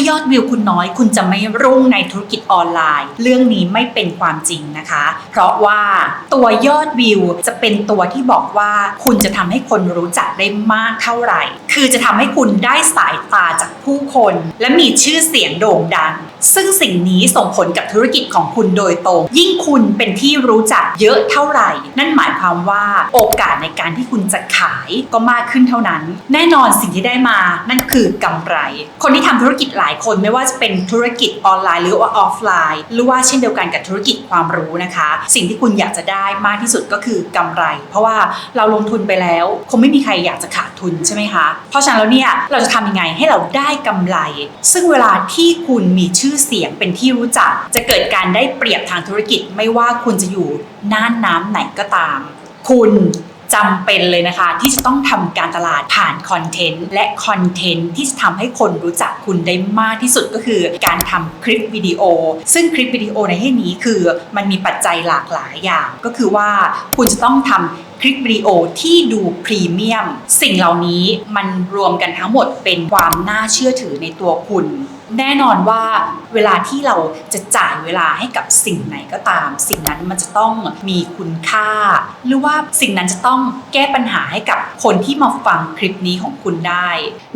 ายอดวิวคุณน้อย คุณจะไม่รุ่งในธุรกิจออนไลน์ เรื่องนี้ไม่เป็นความจริงนะคะ เพราะว่าตัวยอดวิวจะเป็นตัวที่บอกว่าคุณจะทำให้คนรู้จักได้มากเท่าไหร่ คือจะทำให้คุณได้สายตาจากผู้คน และมีชื่อเสียงโด่งดัง ซึ่งสิ่งนี้ส่งผลกับธุรกิจของคุณโดยตรง ยิ่งคุณเป็นที่รู้จักเยอะเท่าไหร่ นั่นหมายความว่าโอกาสในการที่คุณจะขายก็มากขึ้นเท่านั้น แน่นอนสิ่งที่ได้มานั่นคือกำไร คนที่ทำธุรกิจหลายคนไม่ว่าจะเป็นธุรกิจออนไลน์หรือว่าออฟไลน์ หรือว่าเช่นเดียวกันกับธุรกิจความรู้นะคะ สิ่งที่คุณอยากจะได้มากที่สุดก็คือกำไร เพราะว่าเราลงทุนไปแล้ว คงไม่มีใครอยากจะขาดทุนใช่ไหมคะ เพราะฉะนั้นแล้วเนี่ยเราจะทำยังไงให้เราได้กำไร ซึ่งเวลาที่คุณมีชื่อเสียงเป็นที่รู้จัก จะเกิดการได้เปรียบทางธุรกิจไม่ว่าคุณจะอยู่น่านน้ำไหนก็ตาม คุณ จำเป็นเลยนะคะ ที่จะต้องทำการตลาดผ่านคอนเทนต์และคอนเทนต์ที่จะทำให้คนรู้จักคุณได้มากที่สุดก็คือ การทำคลิปวิดีโอ ซึ่งคลิปวิดีโอในที่นี้คือมันมีปัจจัยหลากหลายอย่าง ก็คือว่าคุณจะต้องทำคลิปวิดีโอที่ดูพรีเมียม สิ่งเหล่านี้มันรวมกันทั้งหมดเป็นความน่าเชื่อถือในตัวคุณ แน่นอนว่าเวลาที่เราจะจ่ายเวลาให้กับสิ่งไหนก็ตาม สิ่งนั้นมันจะต้องมีคุณค่า หรือว่าสิ่งนั้นจะต้องแก้ปัญหาให้กับคนที่มาฟังคลิปนี้ของคุณได้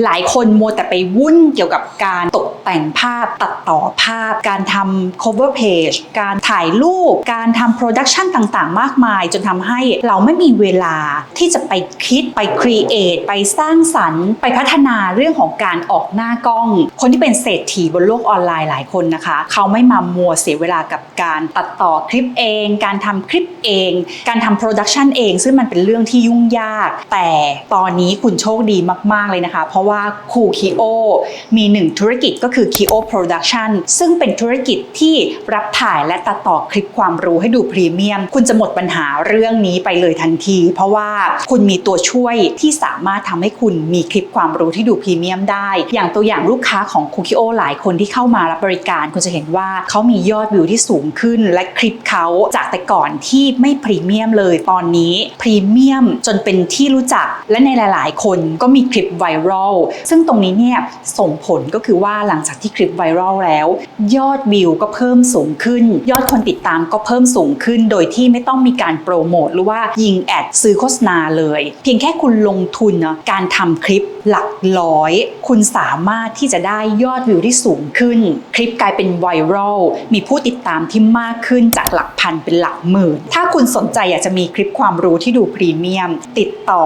หลายคนมัวแต่ไปวุ่นเกี่ยวกับการตกแต่งภาพตัดต่อภาพ การทำ cover page การถ่ายรูป การทำ production ต่างๆ มากมาย จนทำให้เราไม่มีเวลาที่จะไปคิดไป create ไปสร้างสรรค์ ไปพัฒนาเรื่องของการออกหน้ากล้อง คนที่เป็นเศรษฐีบนโลกออนไลน์หลายคนนะคะ เขาไม่มามัวเสียเวลากับการตัดต่อคลิปเอง การทำคลิปเอง การทำ production เอง ซึ่งมันเป็นเรื่องที่ยุ่งยาก แต่ตอนนี้คุณโชคดีมาก ๆ เลยนะคะ เพราะว่าคูคิโอมีหนึ่งธุรกิจก็คือ Kio Production ซึ่งเป็นธุรกิจที่รับถ่ายและตัดต่อคลิปความรู้ให้ดูพรีเมียม คุณจะหมดปัญหาเรื่องนี้ไปเลยทันที เพราะว่าคุณมีตัวช่วยที่สามารถทำให้คุณมีคลิปความรู้ที่ดูพรีเมียมได้ อย่างตัวอย่างลูกค้าของคูคิโอหลายคนที่เข้ามารับบริการคุณจะเห็นว่าเขามียอดวิวที่สูงขึ้น และคลิปเขาจากแต่ก่อนที่ไม่พรีเมียมเลยตอนนี้พรีเมียมจนเป็นที่รู้จักและในหลาย ๆ คนก็มีคลิปไวรัลซึ่งตรงนี้เนี่ยส่งผลก็คือว่าหลังจากที่คลิปไวรัลแล้ว ยอดวิวก็เพิ่มสูงขึ้น ยอดคนติดตามก็เพิ่มสูงขึ้น โดยที่ไม่ต้องมีการโปรโมทหรือว่ายิงแอดซื้อโฆษณาเลย เพียงแค่คุณลงทุนเนาะการทำคลิปหลักร้อย คุณสามารถที่จะได้ยอดวิวที่สูงขึ้น คลิปกลายเป็นไวรัลมีผู้ติดตามที่มากขึ้นจากหลักพันเป็นหลักหมื่น ถ้าคุณสนใจอยากจะมีคลิปความรู้ที่ดูพรีเมียม ติดต่อ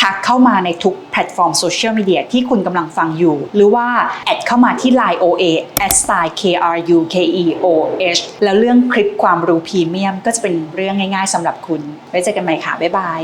ทักเข้ามาในทุกแพลตฟอร์มโซเชียลมีเดียที่คุณกำลังฟังอยู่ หรือว่า แอดเข้ามาที่ Line OA s i k r u k e o h แล้วเรื่องคลิปความรู้พรีเมียมก็จะเป็นเรื่องง่ายๆสำหรับคุณไว้เจอกันใหม่ค่ะ บ๊ายบาย